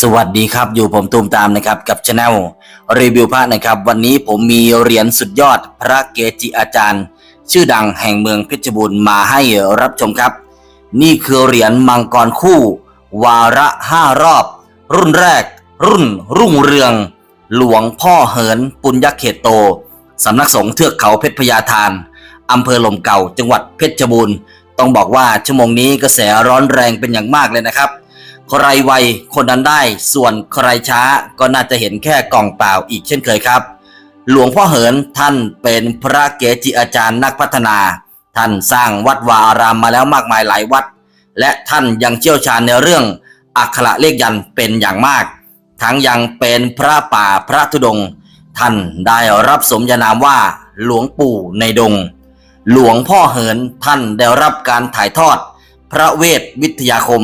สวัสดีครับอยู่ผมตูมตามนะครับกับช anel รีวิวพระนะครับ วันนี้ผมมีเหรียญสุดยอดพระเกจิอาจารย์ ชื่อดังแห่งเมืองเพชรบูรณ์มาให้รับชมครับ นี่คือเหรียญมังกรคู่ วาระห้ารอบ รุ่นแรก รุ่น รุ่งเรือง หลวงพ่อเหินปุญญเขตโตสำนักสงฆ์เทือกเขาเพชรพญาทานอำเภอลมเก่าจังหวัดเพชรบูรณ์ ต้องบอกว่าชั่วโมงนี้กระแสร้อนแรงเป็นอย่างมากเลยนะครับ ใครไวคนนั้นได้ ส่วนใครช้าก็น่าจะเห็นแค่กล่องเปล่าอีกเช่นเคยครับ หลวงพ่อเหินท่านเป็นพระเกจิอาจารย์นักพัฒนา ท่านสร้างวัดวาอารามมาแล้วมากมายหลายวัด และท่านยังเชี่ยวชาญในเรื่องอักขระเลขยันเป็นอย่างมาก ทั้งยังเป็นพระป่าพระธุดงค์ท่านได้รับสมญานามว่าหลวงปู่ในดง หลวงพ่อเหินท่านได้รับการถ่ายทอด พระเวทวิทยาคม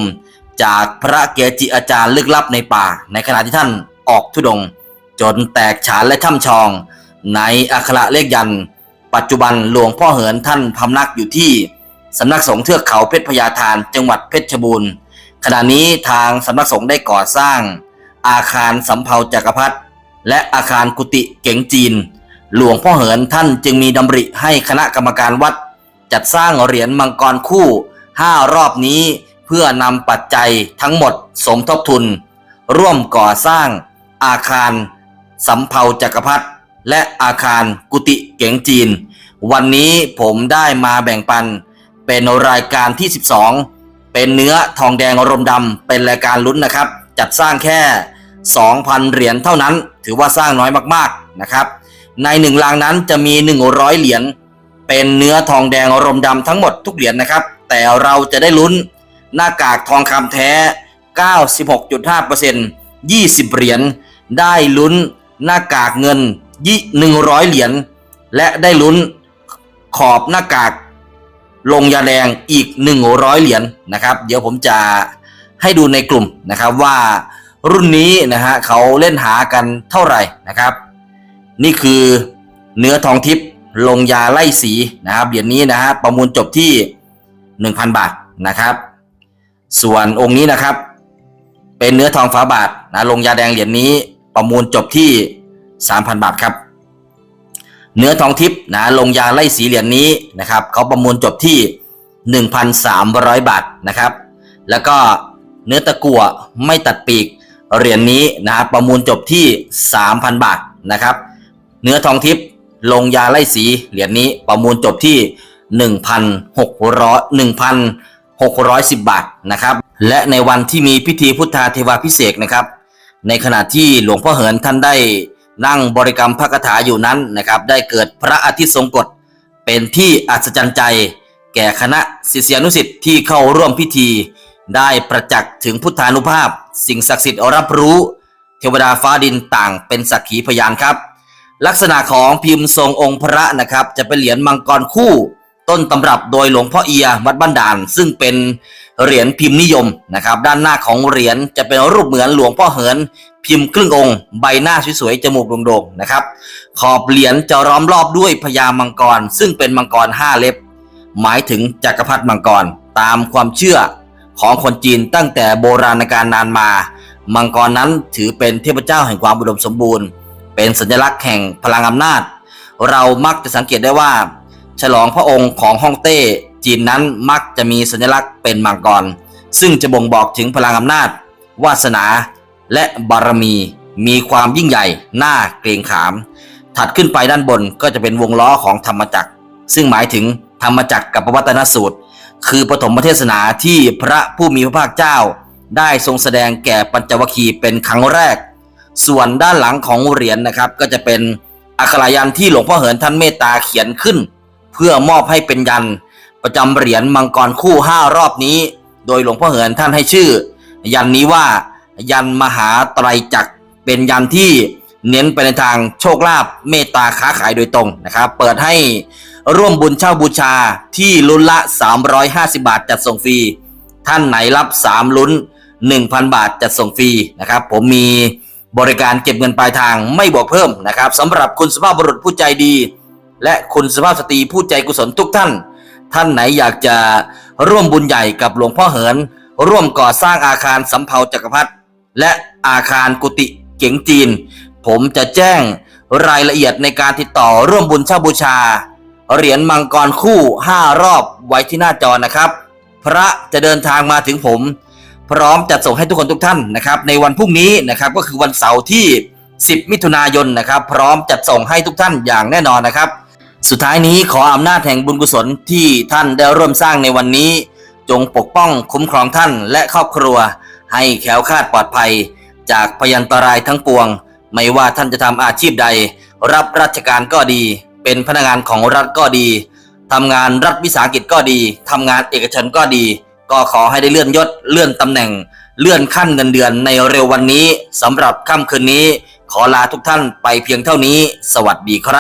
จากพระเกจิอาจารย์ลึกลับในป่า ในขณะที่ท่านออกธุดง จนแตกฉานและช่ำชอง ในอักขระเลขยัน ปัจจุบันหลวงพ่อเหินท่านพำนักอยู่ที่สำนักสงฆ์เทือกเขาเพชรพญาทานจังหวัดเพชรบูรณ์ขณะนี้ทางสำนักสงฆ์ได้ก่อสร้าง อาคารสำเภาจักรพรรดิและอาคารกุฏิเก๋งจีน หลวงพ่อเหินท่านจึงมีดำริให้คณะกรรมการวัด จัดสร้างเหรียญมังกรคู่5รอบนี้ เพื่อนำปัจจัยทั้งหมดสมทบทุน ร่วมก่อสร้างอาคารสำเภาจักรพรรดิและอาคารกุฏิเก๋งจีน วันนี้ผมได้มาแบ่งปัน เป็นรายการที่ 12 เป็นเนื้อทองแดงรมดำเป็นรายการลุ้นนะครับ จัดสร้างแค่ 2,000 เหรียญเท่านั้น ถือว่าสร้างน้อยมากๆนะครับ ในหนึ่งรางนั้นจะมี 100 เหรียญเป็นเนื้อทองแดงรมดำทั้งหมดทุกเหรียญนะครับ แต่เราจะได้ลุ้น หน้ากากทองคำแท้ 96.5% 20 เหรียญ ได้ลุ้นหน้ากากเงินยี่100 เหรียญ และได้ลุ้นขอบหน้ากากลงยาแดงอีก 100 เหรียญนะครับ เดี๋ยวผมจะให้ดูในกลุ่มนะครับว่ารุ่นนี้นะฮะเขาเล่นหากันเท่าไหร่นะครับ นี่คือเนื้อทองทิพย์ลงยาไล่สีนะครับเหรียญนี้นะฮะประมูลจบที่ 1,000 บาทนะครับ ส่วนองค์นี้นะครับ เป็นเนื้อทองฝาบาทนะลงยาแดงเหรียญนี้ประมูลจบที่ 3,000 บาทครับ เนื้อทองทิพย์นะลงยาไล่สีเหรียญนี้นะครับเขาประมูลจบที่ 1,300 บาทนะครับ แล้วก็เนื้อตะกั่วไม่ตัดปีกเหรียญนี้นะครับประมูลจบที่ 3,000 บาทนะครับ เนื้อทองทิพย์ลงยาไล่สีเหรียญนี้ประมูลจบที่ 1,600 610 บาทนะครับ และในวันที่มีพิธีพุทธาเทวาพิเศษนะครับ ในขณะที่หลวงพ่อเหินท่านได้นั่งบริกรรมพระคาถาอยู่นั้นนะครับ ได้เกิดพระอาทิตย์ทรงกฎเป็นที่อัศจรรย์ใจ แก่คณะศิษยานุศิษย์ที่เข้าร่วมพิธี ได้ประจักษ์ถึงพุทธานุภาพ สิ่งศักดิ์สิทธิ์รับรู้ เทวดาฟ้าดินต่างเป็นสักขีพยานครับ ลักษณะของพิมพ์ทรงองค์พระนะครับ จะเป็นเหรียญมังกรคู่ ต้นตำรับโดยหลวงพ่อเอียวัดบ้านด่าน ซึ่งเป็นเหรียญพิมพ์นิยมนะครับ ด้านหน้าของเหรียญจะเป็นรูปเหมือนหลวงพ่อเหิน พิมพ์ครึ่งองค์ ใบหน้าสวยๆจมูกโด่งๆนะครับ ขอบเหรียญจะล้อมรอบด้วยพญามังกร ซึ่งเป็นมังกรห้าเล็บ หมายถึงจักรพรรดิมังกรตามความเชื่อของคนจีนตั้งแต่โบราณกาลนานมา มังกรนั้นถือเป็นเทพเจ้าแห่งความอุดมสมบูรณ์ เป็นสัญลักษณ์แห่งพลังอำนาจ เรามักจะสังเกตได้ว่า ฉลองพระองค์ของฮ่องเต้จีนนั้นมักจะมีสัญลักษณ์เป็นมังกร ซึ่งจะบ่งบอกถึงพลังอำนาจ วาสนา และบารมี มีความยิ่งใหญ่หน่าเกรงขาม ถัดขึ้นไปด้านบนก็จะเป็นวงล้อของธรรมจักร ซึ่งหมายถึงธรรมจักรกับปวัตนสูตร คือปฐมเทศนาที่พระผู้มีพระภาคเจ้า ได้ทรงแสดงแก่ปัญจวัคคีย์เป็นครั้งแรก ส่วนด้านหลังของเหรียญนะครับ ก็จะเป็นอักขรายันที่หลวงพ่อเหินท่านเมตตาเขียนขึ้น เพื่อมอบให้เป็นยัน ประจำเหรียญมังกรคู่ห้ารอบนี้ โดยหลวงพ่อเหินท่านให้ชื่อ ยันนี้ว่ายันมหาไตรจักรเป็นยันที่เน้นไปในทางโชคลาภเมตตาค้าขายโดยตรงนะครับเปิดให้ร่วมบุญเช่าบูชาที่ลุ้นละ 350 บาทจัดส่งฟรี ท่านไหนรับ 3 ลุ้น 1,000 บาทจัดส่งฟรีนะครับ ผมมีบริการเก็บเงินปลายทางไม่บอกเพิ่มนะครับสำหรับคุณสุภาพบุรุษผู้ใจดี และคุณสภาพสตรีผู้ใจกุศลทุกท่าน ท่านไหนอยากจะร่วมบุญใหญ่กับหลวงพ่อเหิน ร่วมก่อสร้างอาคารสำเภาจักรพรรดิและอาคารกุฏิเก๋งจีน ผมจะแจ้งรายละเอียดในการติดต่อร่วมบุญเช่าบูชา เหรียญมังกรคู่ 5 รอบไว้ที่หน้าจอนะครับ พระจะเดินทางมาถึงผม พร้อมจัดส่งให้ทุกคนทุกท่านนะครับ ในวันพรุ่งนี้นะครับก็คือวันเสาร์ที่ 10 มิถุนายนนะครับ พร้อมจัดส่งให้ทุกท่านอย่างแน่นอนนะครับ สุดท้ายนี้ขออำนาจแห่งบุญกุศลที่ท่านได้ร่วมสร้างในวันนี้ จงปกป้องคุ้มครองท่านและครอบครัว ให้แคล้วคาดปลอดภัย จากพยันตรายทั้งปวง ไม่ว่าท่านจะทำอาชีพใด รับราชการก็ดี เป็นพนักงานของรัฐก็ดีทำงานรัฐวิสาหกิจก็ดีทำงานเอกชนก็ดี ก็ขอให้ได้เลื่อนยศเลื่อนตำแหน่ง เลื่อนขั้นเงินเดือนในเร็ววันนี้สำหรับค่ำคืนนี้ ขอลาทุกท่านไปเพียงเท่านี้ สวัสดีครับ